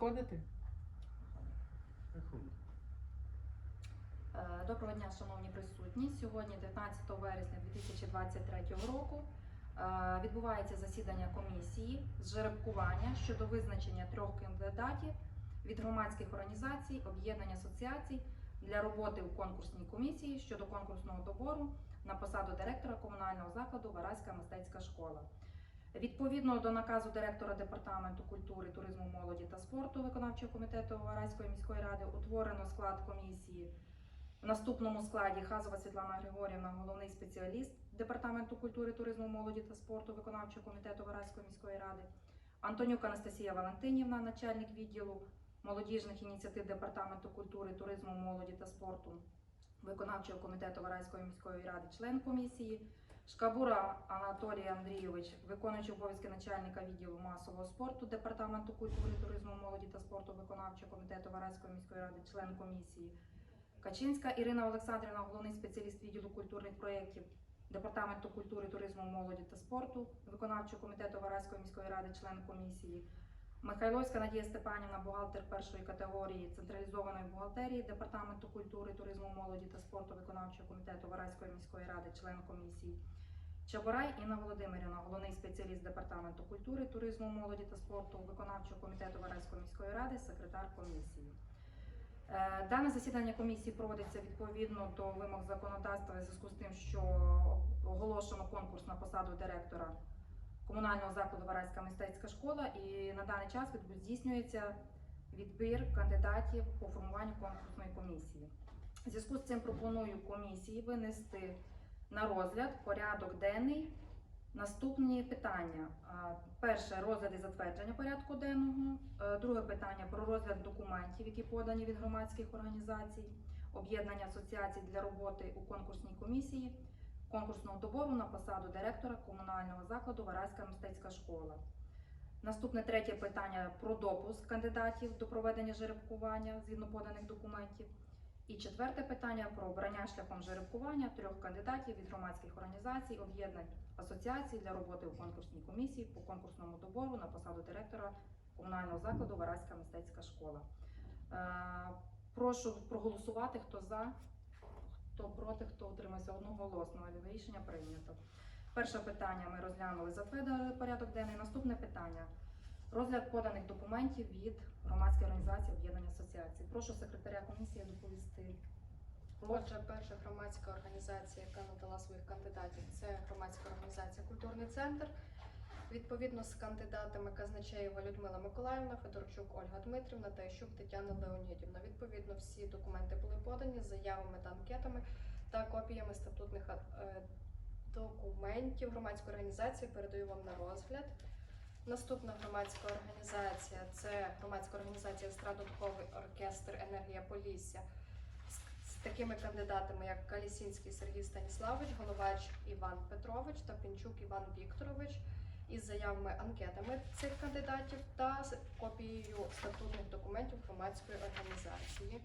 Виходите? Виходить. Е, Доброго дня, шановні присутні. Сьогодні, 19 вересня 2023 року, е, відбувається засідання комісії з жеребкування щодо визначення трьох кандидатів від громадських організацій, об'єднань асоціацій для роботи у конкурсній комісії щодо конкурсного добору на посаду директора комунального закладу Вараська мистецька школа. Відповідно до наказу директора департаменту культури, туризму, молоді та спорту виконавчого комітету Вараської міської ради утворено склад комісії в наступному складі Хазова Світлана Григорівна, головний спеціаліст департаменту культури, туризму, молоді та спорту виконавчого комітету Вараської міської ради, Антонюк Анастасія Валентинівна, начальник відділу молодіжних ініціатив департаменту культури, туризму, молоді та спорту виконавчого комітету Вараської міської ради, член комісії. Шкабура Анатолій Андрійович, виконуючий обов'язки начальника відділу масового спорту департаменту культури, туризму, молоді та спорту виконавчого комітету Вараської міської ради, член комісії. Качинська Ірина Олександрівна, головний спеціаліст відділу культурних проєктів департаменту культури, туризму, молоді та спорту виконавчого комітету Вараської міської ради, член комісії. Михайловська Надія Степанівна, бухгалтер першої категорії централізованої бухгалтерії департаменту культури, туризму, молоді та спорту виконавчого комітету Вараської міської ради, член комісії. Чабурай Інна Володимирівна, головний спеціаліст департаменту культури, туризму, молоді та спорту виконавчого комітету Вараської міської ради, секретар комісії. Е, Дане засідання комісії проводиться відповідно до вимог законодавства в зв'язку з тим, що оголошено конкурс на посаду директора комунального закладу Вараська мистецька школа, і на даний час здійснюється відбір кандидатів по формуванню конкурсної комісії. В зв'язку з цим пропоную комісії винести на розгляд порядок денний. Наступні питання. Перше розгляд і затвердження порядку денного. Е, Друге питання про розгляд документів, які подані від громадських організацій, об'єднання асоціацій для роботи у конкурсній комісії, конкурсного добору на посаду директора комунального закладу Вараська мистецька школа. Наступне третє питання про допуск кандидатів до проведення жеребкування згідно поданих документів. І четверте питання про обрання шляхом жеребкування трьох кандидатів від громадських організацій, об'єднань асоціацій для роботи у конкурсній комісії по конкурсному добору на посаду директора комунального закладу Вараська мистецька школа. Е, Прошу проголосувати, хто за, хто проти, хто утримався одноголосно. Рішення прийнято. Перше питання ми розглянули, затвердили порядок денний. Наступне питання. Розгляд поданих документів від громадської організації об'єднання асоціацій. Прошу секретаря комісії доповісти. Отже, перша громадська організація, яка надала своїх кандидатів, це громадська організація Культурний центр. Відповідно з кандидатами Казначеєва Людмила Миколаївна, Федорчук Ольга Дмитрівна та Іщук Тетяна Леонідівна. Відповідно, всі документи були подані з заявами та анкетами та копіями статутних е, документів громадської організації. Передаю вам на розгляд. Наступна громадська організація це громадська організація Естрадо-духовий оркестр Енергія Полісся з такими кандидатами, як Калісінський Сергій Станіславович, Головач Іван Петрович та Пінчук Іван Вікторович із заявами анкетами цих кандидатів та з копією статутних документів громадської організації.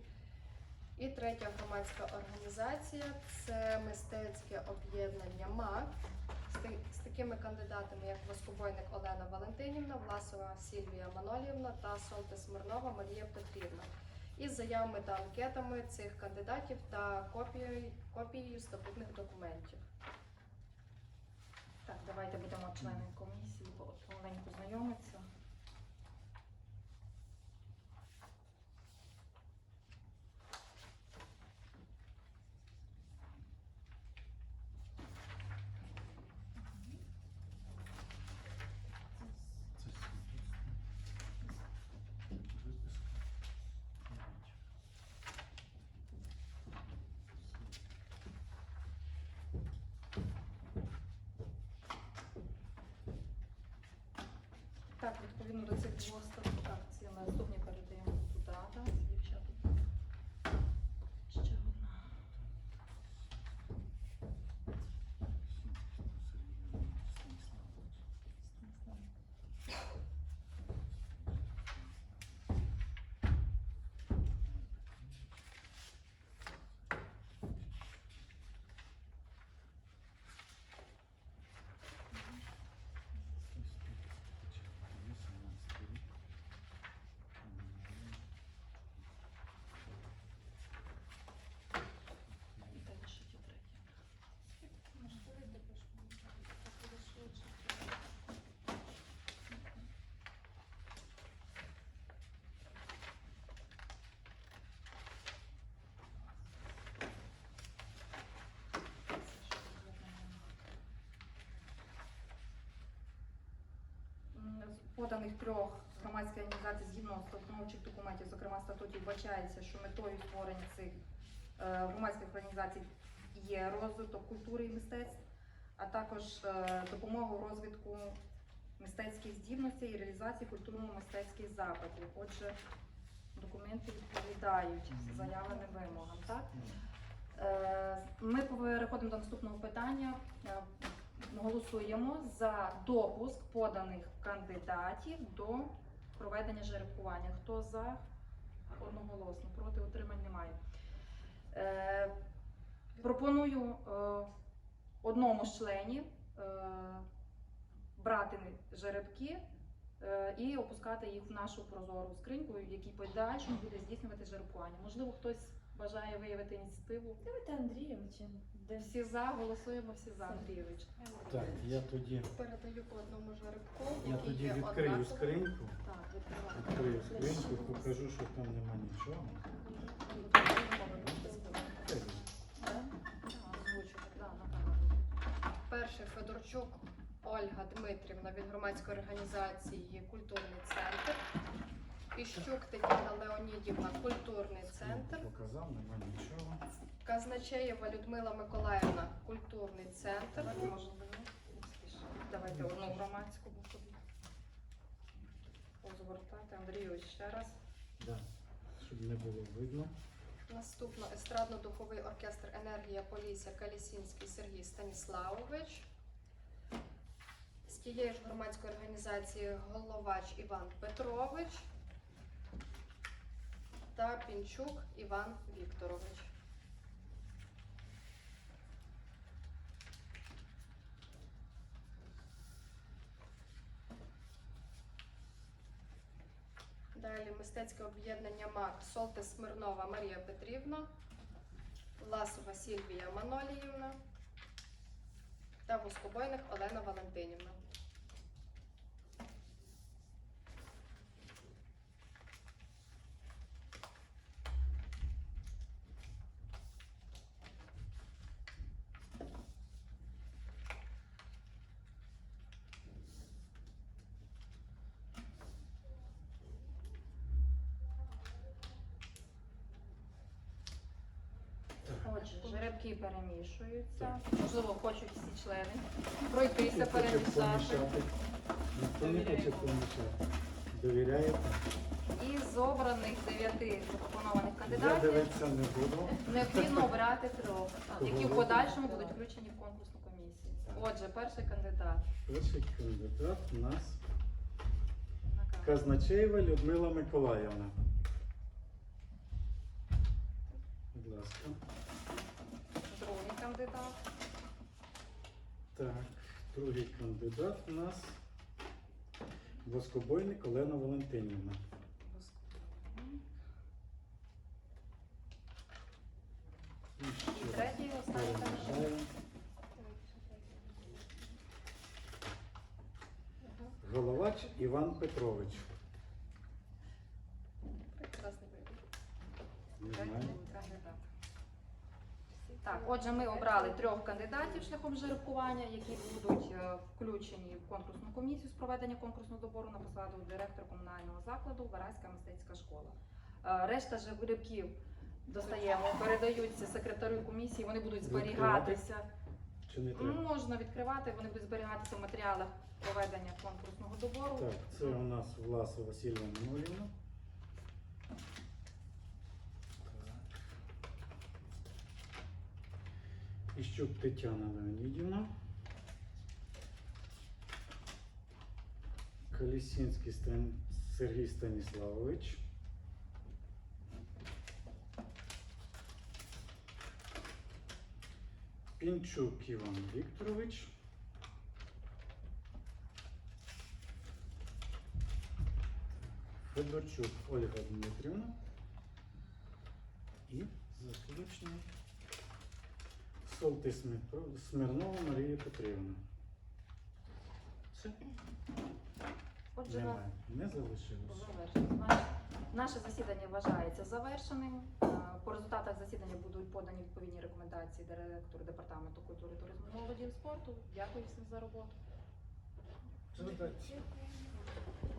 І третя громадська організація це мистецьке об'єднання МАК з, такими кандидатами, як Воскобойник Олена Валентинівна, Власова Сільвія Маноліївна та Солте Смирнова Марія Петрівна із заявами та анкетами цих кандидатів та копією, копією статутних документів. Так, давайте будемо члени відповідно до цих двох статут, так, ці наступні передаємо туди, так, дівчата. Ще одна. Сергій Станіславович. Є 17 рік. Поданих трьох громадських організацій згідно установчих документів, зокрема статутів, вбачається, що метою створення цих е, громадських організацій є розвиток культури і мистецтв, а також е, допомога розвитку мистецьких здібностей і реалізації культурно-мистецьких запитів. Отже, документи відповідають заявленим вимогам. Так? Е, Ми переходимо до наступного питання. Голосуємо за допуск поданих кандидатів до проведення жеребкування. Хто за? Одноголосно. Проти утримань немає. Е, Пропоную е, одному з членів е, брати жеребки е, і опускати їх в нашу прозору скриньку, в якій подальшому буде здійснювати жеребкування. Можливо, хтось бажає виявити ініціативу. Давайте Андрійовича. Де Всі за, голосуємо всі за, Андрійович. Так, я тоді, Передаю по одному жеребку, я який тоді є відкрию однаковим. скриньку, Так, відкриваємо. відкрию скриньку, покажу, що там нема нічого. Це Перший Федорчук Ольга Дмитрівна від громадської організації Культурний центр. Піщук Тетяна Леонідівна, Культурний центр. Показав, нема нічого. Казначеєва Людмила Миколаївна, Культурний центр. Давайте, може, Давайте одну громадську буду розгортати. Андрійович ще раз. Да. Щоб не було видно. Наступно естрадно-духовий оркестр Енергія Полісся Калісінський Сергій Станіславович. З тієї ж громадської організації Головач Іван Петрович та Пінчук Іван Вікторович. Далі мистецьке об'єднання МАК Солте Смирнова Марія Петрівна, Власова Сільвія Маноліївна та Воскобойник Олена Валентинівна. Жеребки перемішуються. Можливо, хочуть всі члени пройтися, перемішати. Ніхто не хоче помішати. Довіряєте? І з обраних дев'яти запропонованих Я кандидатів дивитися не буду. необхідно обрати трьох, які в подальшому будуть включені в конкурсну комісію. Отже, перший кандидат. Перший кандидат у нас на. Казначеєва Людмила Миколаївна. Будь ласка. Кандидат. Так, другий кандидат у нас Воскобойник Олена Валентинівна. І І ще третій, останній кандидат. Головач Іван Петрович. Прекрасний вибір. Не знаю. Кандидат. Так, отже, ми обрали трьох кандидатів шляхом жеребкування, які будуть е, включені в конкурсну комісію з проведення конкурсного добору на посаду директора комунального закладу Вараська мистецька школа. Е, Решта жеребків достаємо, передаються секретарю комісії, вони будуть зберігатися. Чи не треба? Можна відкривати, вони будуть зберігатися в матеріалах проведення конкурсного добору. Так, це у нас Власова Сільва Манолівна. Іщук Тетяна Леонідівна. Колісінський Стан... Сергій Станіславович. Пінчук Іван Вікторович. Федорчук Ольга Дмитрівна. І заключно Солти Смирнова Марія Петрівна. Все, Отже, немає. Не залишилося. Завершено. Наше засідання вважається завершеним. Е, По результатах засідання будуть подані відповідні рекомендації директору департаменту культури, туризму, молоді і спорту. Дякую всім за роботу. Звертайтеся.